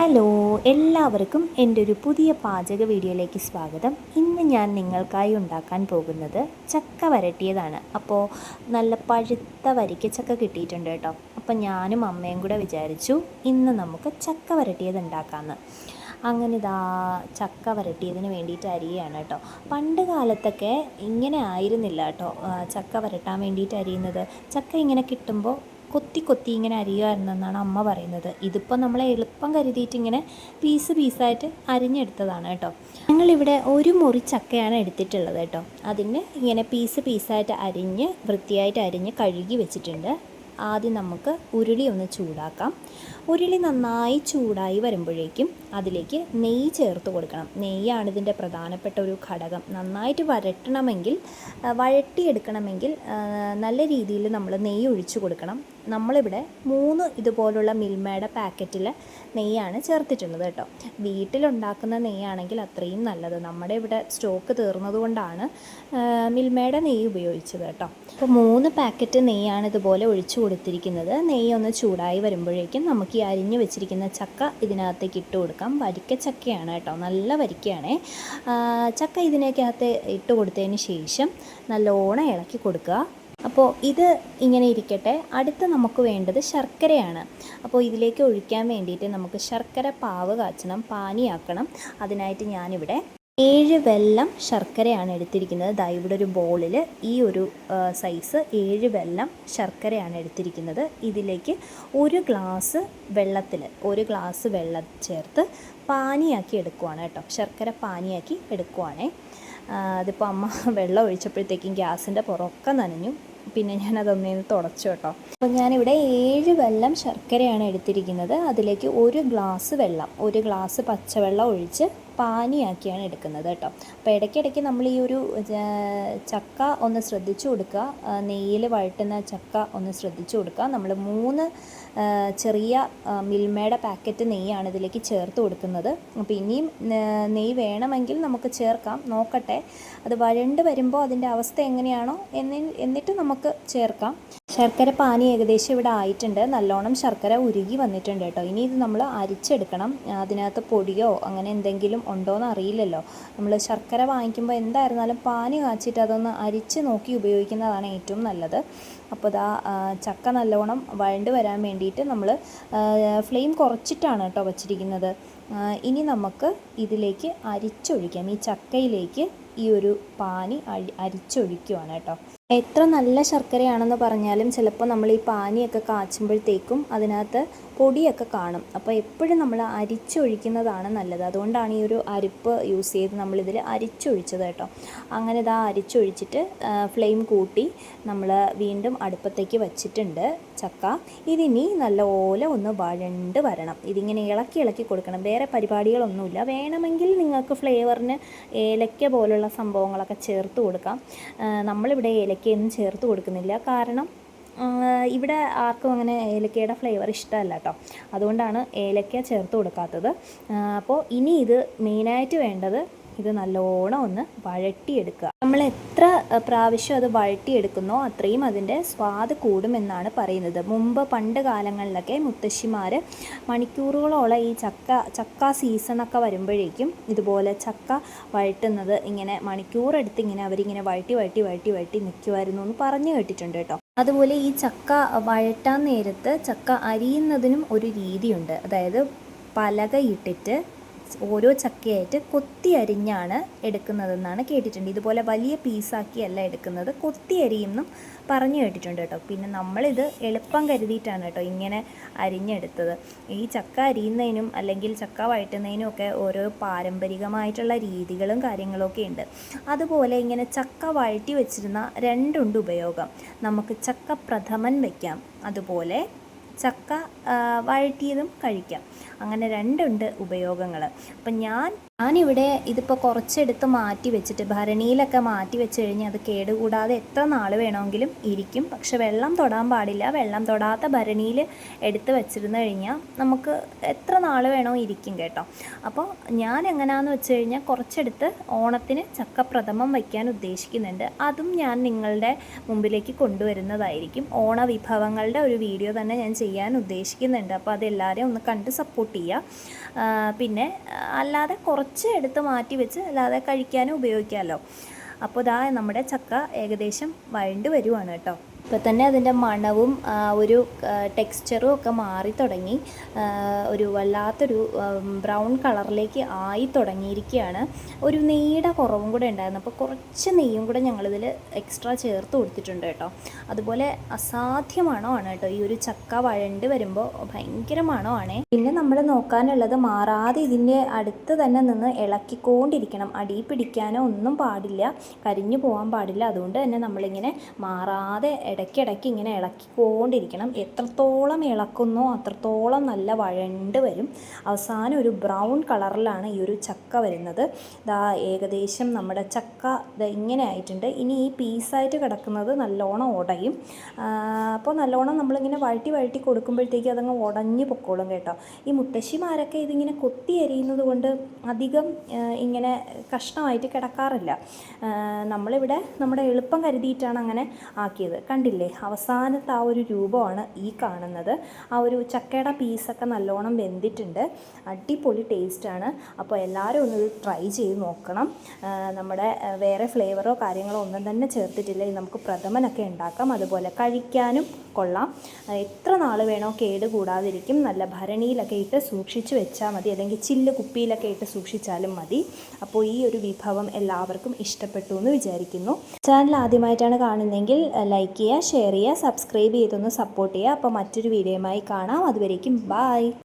Hello എല്ലാവർക്കും എന്റെ ഒരു പുതിയ പാചക വീഡിയോയിലേക്ക് സ്വാഗതം. ഇന്ന് ഞാൻ നിങ്ങൾക്കായി ഉണ്ടാക്കാൻ പോകുന്നത് ചക്ക വരട്ടിയതാണ്. അപ്പോൾ നല്ല പഴുത്ത വരിക്ക ചക്ക കിട്ടിയിട്ടുണ്ട് കേട്ടോ. അപ്പോൾ ഞാനും അമ്മയും കൂടെ വിചാരിച്ചു ഇന്ന് നമുക്ക് ചക്ക വരട്ടിയത് ഉണ്ടാക്കാമെന്ന് അങ്ങനെ ഇതാ ചക്ക വരട്ടിയതിന് വേണ്ടിയിട്ട് അരിയാണ് കേട്ടോ. പണ്ട് കാലത്തൊക്കെ ഇങ്ങനെ ആയിരുന്നില്ല കേട്ടോ ചക്ക വരട്ടാൻ വേണ്ടിയിട്ട് അരിയുന്നത്. ചക്ക ഇങ്ങനെ കിട്ടുമ്പോൾ കൊത്തി കൊത്തി ഇങ്ങനെ അരിയുമായിരുന്നെന്നാണ് അമ്മ പറയുന്നത്. ഇതിപ്പോൾ നമ്മൾ എളുപ്പം കരുതിയിട്ട് ഇങ്ങനെ പീസ് പീസായിട്ട് അരിഞ്ഞെടുത്തതാണ് കേട്ടോ. ഞങ്ങളിവിടെ ഒരു മുറി ചക്കയാണ് എടുത്തിട്ടുള്ളത് കേട്ടോ. അതിന് ഇങ്ങനെ പീസ് പീസായിട്ട് അരിഞ്ഞ് വൃത്തിയായിട്ട് അരിഞ്ഞ് കഴുകി വെച്ചിട്ടുണ്ട്. ആദ്യം നമുക്ക് ഉരുളി ഒന്ന് ചൂടാക്കാം. ഉരുളി നന്നായി ചൂടായി വരുമ്പോഴേക്കും അതിലേക്ക് നെയ്യ് ചേർത്ത് കൊടുക്കണം. നെയ്യാണ് ഇതിന്റെ പ്രധാനപ്പെട്ട ഒരു ഘടകം. നന്നായിട്ട് വരട്ടണമെങ്കിൽ വഴട്ടിയെടുക്കണമെങ്കിൽ നല്ല രീതിയിൽ നമ്മൾ നെയ്യ് ഒഴിച്ചു കൊടുക്കണം. നമ്മളിവിടെ മൂന്ന് ഇതുപോലുള്ള മിൽമയുടെ പാക്കറ്റിൽ നെയ്യാണ് ചേർത്തിട്ടുള്ളത് കേട്ടോ. വീട്ടിലുണ്ടാക്കുന്ന നെയ്യാണെങ്കിൽ അത്രയും നല്ലത്. നമ്മുടെ ഇവിടെ സ്റ്റോക്ക് തീർന്നതുകൊണ്ടാണ് മിൽമയുടെ നെയ്യ് ഉപയോഗിച്ചത് കേട്ടോ. അപ്പോൾ മൂന്ന് പാക്കറ്റ് നെയ്യാണ് ഇതുപോലെ ഒഴിച്ചു കൊടുത്തിരിക്കുന്നത്. നെയ്യ് ഒന്ന് ചൂടായി വരുമ്പോഴേക്കും നമുക്ക് അരിഞ്ഞു വെച്ചിരിക്കുന്ന ചക്ക ഇതിനകത്തേക്ക് ഇട്ട് കൊടുക്കാം. വരിക്ക ചക്കയാണ് കേട്ടോ നല്ല വരിക്കയാണേ. ചക്ക ഇതിനകത്ത് ഇട്ട് കൊടുത്തതിന് ശേഷം നല്ലോണം ഇളക്കി കൊടുക്കുക. അപ്പോൾ ഇത് ഇങ്ങനെ ഇരിക്കട്ടെ. അടുത്ത് നമുക്ക് വേണ്ടത് ശർക്കരയാണ്. അപ്പോൾ ഇതിലേക്ക് ഒഴിക്കാൻ വേണ്ടിയിട്ട് നമുക്ക് ശർക്കര പാവ് കാച്ചണം പാനിയാക്കണം. അതിനായിട്ട് ഞാനിവിടെ ഏഴ് വെല്ലം ശർക്കരയാണ് എടുത്തിരിക്കുന്നത്. ദാ ഇവിടെ ഒരു ബോളിൽ ഈ ഒരു സൈസ് ഏഴ് വെല്ലം ശർക്കരയാണ് എടുത്തിരിക്കുന്നത്. ഇതിലേക്ക് ഒരു ഗ്ലാസ് വെള്ളത്തിൽ ഒരു ഗ്ലാസ് വെള്ളം ചേർത്ത് പാനിയാക്കി എടുക്കുവാണ് കേട്ടോ. ശർക്കര പാനിയാക്കി എടുക്കുവാണേ. അതിപ്പോൾ അമ്മ വെള്ളം ഒഴിച്ചപ്പോഴത്തേക്കും ഗ്യാസിന്റെ പുറമൊക്കെ നനഞ്ഞു. പിന്നെ ഞാൻ അതൊന്നേന്ന് തുടച്ചു കേട്ടോ. അപ്പോൾ ഞാനിവിടെ ഏഴ് വെള്ളം ശർക്കരയാണ് എടുത്തിരിക്കുന്നത്. അതിലേക്ക് ഒരു ഗ്ലാസ് വെള്ളം ഒരു ഗ്ലാസ് പച്ചവെള്ളം ഒഴിച്ച് പാനിയാക്കിയാണ് എടുക്കുന്നത് കേട്ടോ. അപ്പോൾ ഇടയ്ക്കിടയ്ക്ക് നമ്മൾ ഈ ഒരു ചക്ക ഒന്ന് ശ്രദ്ധിച്ചു കൊടുക്കുക. നെയ്യിൽ വഴട്ടുന്ന ചക്ക ഒന്ന് ശ്രദ്ധിച്ചു കൊടുക്കുക. നമ്മൾ മൂന്ന് ചെറിയ മിൽമയുടെ പാക്കറ്റ് നെയ്യാണ് ഇതിലേക്ക് ചേർത്ത് കൊടുക്കുന്നത്. അപ്പോൾ ഇനിയും നെയ്യ് വേണമെങ്കിൽ നമുക്ക് ചേർക്കാം. നോക്കട്ടെ. അത് വഴണ്ട് വരുമ്പോൾ അതിന്റെ അവസ്ഥ എങ്ങനെയാണോ എന്നിട്ട് നമുക്ക് ചേർക്കാം. ശർക്കര പാനി ഏകദേശം ഇവിടെ ആയിട്ടുണ്ട്. നല്ലോണം ശർക്കര ഉരുകി വന്നിട്ടുണ്ട് കേട്ടോ. ഇനി ഇത് നമ്മൾ അരിച്ചെടുക്കണം. അതിനകത്ത് പൊടിയോ അങ്ങനെ എന്തെങ്കിലും ഉണ്ടോയെന്ന് അറിയില്ലല്ലോ. നമ്മൾ ശർക്കര വാങ്ങിക്കുമ്പോൾ എന്തായിരുന്നാലും പാനി കാച്ചിട്ട് അതൊന്ന് അരിച്ച് നോക്കി ഉപയോഗിക്കുന്നതാണ് ഏറ്റവും നല്ലത്. അപ്പോൾ ഇതാ ചക്ക നല്ലോണം വഴണ്ട് വരാൻ വേണ്ടിയിട്ട് നമ്മൾ ഫ്ലെയിം കുറച്ചിട്ടാണ് കേട്ടോ വച്ചിരിക്കുന്നത്. ഇനി നമുക്ക് ഇതിലേക്ക് അരിച്ചൊഴിക്കാം. ഈ ചക്കയിലേക്ക് ഈ ഒരു പാനി അഴി അരിച്ചൊഴിക്കുവാണ് കേട്ടോ. എത്ര നല്ല ശർക്കരയാണെന്ന് പറഞ്ഞാലും ചിലപ്പോൾ നമ്മൾ ഈ പാനിയൊക്കെ കാച്ചുമ്പോഴത്തേക്കും അതിനകത്ത് പൊടിയൊക്കെ കാണും. അപ്പോൾ എപ്പോഴും നമ്മൾ അരിച്ചൊഴിക്കുന്നതാണ് നല്ലത്. അതുകൊണ്ടാണ് ഈ ഒരു അരിപ്പ് യൂസ് ചെയ്ത് നമ്മളിതിൽ അരിച്ചൊഴിച്ചത് കേട്ടോ. അങ്ങനെ ഇതാ അരിച്ചൊഴിച്ചിട്ട് ഫ്ലെയിം കൂട്ടി നമ്മൾ വീണ്ടും അടുപ്പത്തേക്ക് വച്ചിട്ടുണ്ട് ചക്ക. ഇതിനി നല്ല ഓല ഒന്ന് വഴണ്ട് വരണം. ഇതിങ്ങനെ ഇളക്കി ഇളക്കി കൊടുക്കണം. വേറെ പരിപാടികളൊന്നുമില്ല. വേണമെങ്കിൽ നിങ്ങൾക്ക് ഫ്ലേവറിന് ഏലക്ക പോലുള്ള സംഭവങ്ങളൊക്കെ ചേർത്ത് കൊടുക്കാം. നമ്മളിവിടെ ഏലക്കയൊന്നും ചേർത്ത് കൊടുക്കുന്നില്ല. കാരണം ഇവിടെ ആർക്കും അങ്ങനെ ഏലക്കയുടെ ഫ്ലേവർ ഇഷ്ടമല്ല കേട്ടോ. അതുകൊണ്ടാണ് ഏലക്ക ചേർത്ത് കൊടുക്കാത്തത്. അപ്പോൾ ഇനി ഇത് മെയിനായിട്ട് വേണ്ടത് ഇത് നല്ലോണം ഒന്ന് വഴട്ടിയെടുക്കുക നമ്മൾ എത്ര പ്രാവശ്യം അത് വഴട്ടിയെടുക്കുന്നോ അത്രയും അതിന്റെ സ്വാദ് കൂടുമെന്നാണ് പറയുന്നത്. മുമ്പ് പണ്ട് കാലങ്ങളിലൊക്കെ മുത്തശ്ശിമാർ മണിക്കൂറുകളോളം ഈ ചക്ക ചക്ക സീസണൊക്കെ വരുമ്പോഴേക്കും ഇതുപോലെ ചക്ക വഴട്ടുന്നത് ഇങ്ങനെ മണിക്കൂറെടുത്ത് ഇങ്ങനെ അവരിങ്ങനെ വഴട്ടി വഴട്ടി വഴട്ടി വഴട്ടി നിൽക്കുമായിരുന്നു എന്ന് പറഞ്ഞു കേട്ടിട്ടുണ്ട് കേട്ടോ. അതുപോലെ ഈ ചക്ക വഴട്ടാൻ നേരത്ത് ചക്ക അരിയുന്നതിനും ഒരു രീതിയുണ്ട്. അതായത് പലകയിട്ടിട്ട് ഓരോ ചക്കയായിട്ട് കൊത്തി അരിഞ്ഞാണ് എടുക്കുന്നതെന്നാണ് കേട്ടിട്ടുണ്ട്. ഇതുപോലെ വലിയ പീസാക്കിയല്ല എടുക്കുന്നത്. കൊത്തി അരിയുമെന്നും പറഞ്ഞു കേട്ടിട്ടുണ്ട് കേട്ടോ. പിന്നെ നമ്മളിത് എളുപ്പം കരുതിയിട്ടാണ് കേട്ടോ ഇങ്ങനെ അരിഞ്ഞെടുത്തത്. ഈ ചക്ക അരിയുന്നതിനും അല്ലെങ്കിൽ ചക്ക വഴറ്റുന്നതിനും ഒക്കെ ഓരോ പാരമ്പരികമായിട്ടുള്ള രീതികളും കാര്യങ്ങളൊക്കെ ഉണ്ട്. അതുപോലെ ഇങ്ങനെ ചക്ക വഴറ്റി വെച്ചിരുന്ന രണ്ടുണ്ട് ഉപയോഗം. നമുക്ക് ചക്ക പ്രഥമൻ വയ്ക്കാം അതുപോലെ ചക്ക വഴറ്റിയതും കഴിക്കാം. അങ്ങനെ രണ്ടുണ്ട് ഉപയോഗങ്ങൾ അപ്പം ഞാൻ ഞാനിവിടെ ഇതിപ്പോൾ കുറച്ചെടുത്ത് മാറ്റി വെച്ചിട്ട് ഭരണിയിലൊക്കെ മാറ്റി വെച്ച് കഴിഞ്ഞാൽ അത് കേടുകൂടാതെ എത്ര നാൾ വേണമെങ്കിലും ഇരിക്കും. പക്ഷെ വെള്ളം തൊടാൻ പാടില്ല. വെള്ളം തൊടാത്ത ഭരണിയിൽ എടുത്ത് വെച്ചിരുന്നു കഴിഞ്ഞാൽ നമുക്ക് എത്ര നാൾ വേണോ ഇരിക്കും കേട്ടോ. അപ്പോൾ ഞാൻ എങ്ങനെയാണെന്ന് വെച്ച് കഴിഞ്ഞാൽ കുറച്ചെടുത്ത് ഓണത്തിന് ചക്കപ്രഥമം വയ്ക്കാൻ ഉദ്ദേശിക്കുന്നുണ്ട്. അതും ഞാൻ നിങ്ങളുടെ മുമ്പിലേക്ക് കൊണ്ടുവരുന്നതായിരിക്കും. ഓണ വിഭവങ്ങളുടെ ഒരു വീഡിയോ തന്നെ ഞാൻ ചെയ്യാൻ ഉദ്ദേശിക്കുന്നുണ്ട്. അപ്പോൾ അതെല്ലാവരെയും ഒന്ന് കണ്ട് സപ്പോർട്ട് ചെയ്യുക. പിന്നെ അല്ലാതെ കുറച്ച് എടുത്ത് മാറ്റി വെച്ച് അല്ലാതെ കഴിക്കാനും ഉപയോഗിക്കാമല്ലോ. അപ്പോൾ ഇതാ നമ്മുടെ ചക്ക ഏകദേശം വഴണ്ട് വരുവാണ് കേട്ടോ. ഇപ്പോൾ തന്നെ അതിന്റെ മണവും ഒരു ടെക്സ്ചറും ഒക്കെ മാറി തുടങ്ങി. ഒരു വല്ലാത്തൊരു ബ്രൗൺ കളറിലേക്ക് ആയി തുടങ്ങിയിരിക്കുകയാണ്. ഒരു നെയ്യുടെ കുറവും കൂടെ ഉണ്ടായിരുന്നു. അപ്പോൾ കുറച്ച് നെയ്യും കൂടെ ഞങ്ങളിതിൽ എക്സ്ട്രാ ചേർത്ത് കൊടുത്തിട്ടുണ്ട് കേട്ടോ. അതുപോലെ അസാധ്യ മണമാണ് കേട്ടോ. ഈ ഒരു ചക്ക വഴണ്ട് വരുമ്പോൾ ഭയങ്കര മണമാണേ. പിന്നെ നമ്മൾ നോക്കാനുള്ളത് മാറാതെ ഇതിന്റെ അടുത്ത് തന്നെ നിന്ന് ഇളക്കിക്കൊണ്ടിരിക്കണം. അടി പിടിക്കാനോ ഒന്നും പാടില്ല. കരിഞ്ഞു പോകാൻ പാടില്ല. അതുകൊണ്ട് തന്നെ നമ്മളിങ്ങനെ മാറാതെ ഇടയ്ക്കിടയ്ക്ക് ഇങ്ങനെ ഇളക്കിക്കൊണ്ടിരിക്കണം. എത്രത്തോളം ഇളക്കുന്നോ അത്രത്തോളം നല്ല വഴണ്ട് വരും. അവസാനം ഒരു ബ്രൗൺ കളറിലാണ് ഈ ഒരു ചക്ക വരുന്നത്. ദാ ഏകദേശം നമ്മുടെ ചക്ക ഇങ്ങനെ ആയിട്ടുണ്ട്. ഇനി ഈ പീസായിട്ട് കിടക്കുന്നത് നല്ലോണം ഉടയും. അപ്പോൾ നല്ലോണം നമ്മളിങ്ങനെ വഴറ്റി വഴറ്റി കൊടുക്കുമ്പോഴത്തേക്കും അതങ്ങ് ഉടഞ്ഞു പൊക്കോളും കേട്ടോ. ഈ മുത്തശ്ശിമാരൊക്കെ ഇതിങ്ങനെ കൊത്തി എരിയുന്നത് കൊണ്ട് അധികം ഇങ്ങനെ കഷ്ണമായിട്ട് കിടക്കാറില്ല. നമ്മളിവിടെ നമ്മുടെ എളുപ്പം കരുതിയിട്ടാണ് അങ്ങനെ ആക്കിയത്. കണ്ടില്ലേ? അവസാനത്തെ ആ ഒരു രൂപമാണ് ഈ കാണുന്നത്. ആ ഒരു ചക്കയുടെ പീസൊക്കെ നല്ലോണം വെന്തിട്ടുണ്ട്. അടിപൊളി ടേസ്റ്റാണ് അപ്പോൾ എല്ലാവരും ഒന്ന് ട്രൈ ചെയ്ത് നോക്കണം. നമ്മുടെ വേറെ ഫ്ലേവറോ കാര്യങ്ങളോ ഒന്നും തന്നെ ചേർത്തിട്ടില്ല. നമുക്ക് പ്രഥമനൊക്കെ ഉണ്ടാക്കാം. അതുപോലെ കഴിക്കാനും കൊള്ളാം. എത്ര നാൾ വേണോ കേട് കൂടാതിരിക്കും. നല്ല ഭരണിയിലൊക്കെ ഇട്ട് സൂക്ഷിച്ച് വെച്ചാൽ മതി. അല്ലെങ്കിൽ ചില്ല് കുപ്പിയിലൊക്കെ ഇട്ട് സൂക്ഷിച്ചാലും മതി. അപ്പോൾ ഈ ഒരു വിഭവം എല്ലാവർക്കും ഇഷ്ടപ്പെട്ടു എന്ന് വിചാരിക്കുന്നു. ചാനൽ ആദ്യമായിട്ടാണ് കാണുന്നതെങ്കിൽ ലൈക്ക് ചെയ്യുക ഷെയർ ചെയ്യുക സബ്സ്ക്രൈബ് ചെയ്തൊന്ന് സപ്പോർട്ട് ചെയ്യുക. അപ്പോൾ മറ്റൊരു വീഡിയോയുമായി കാണാം. അതുവരേക്കും ബായ്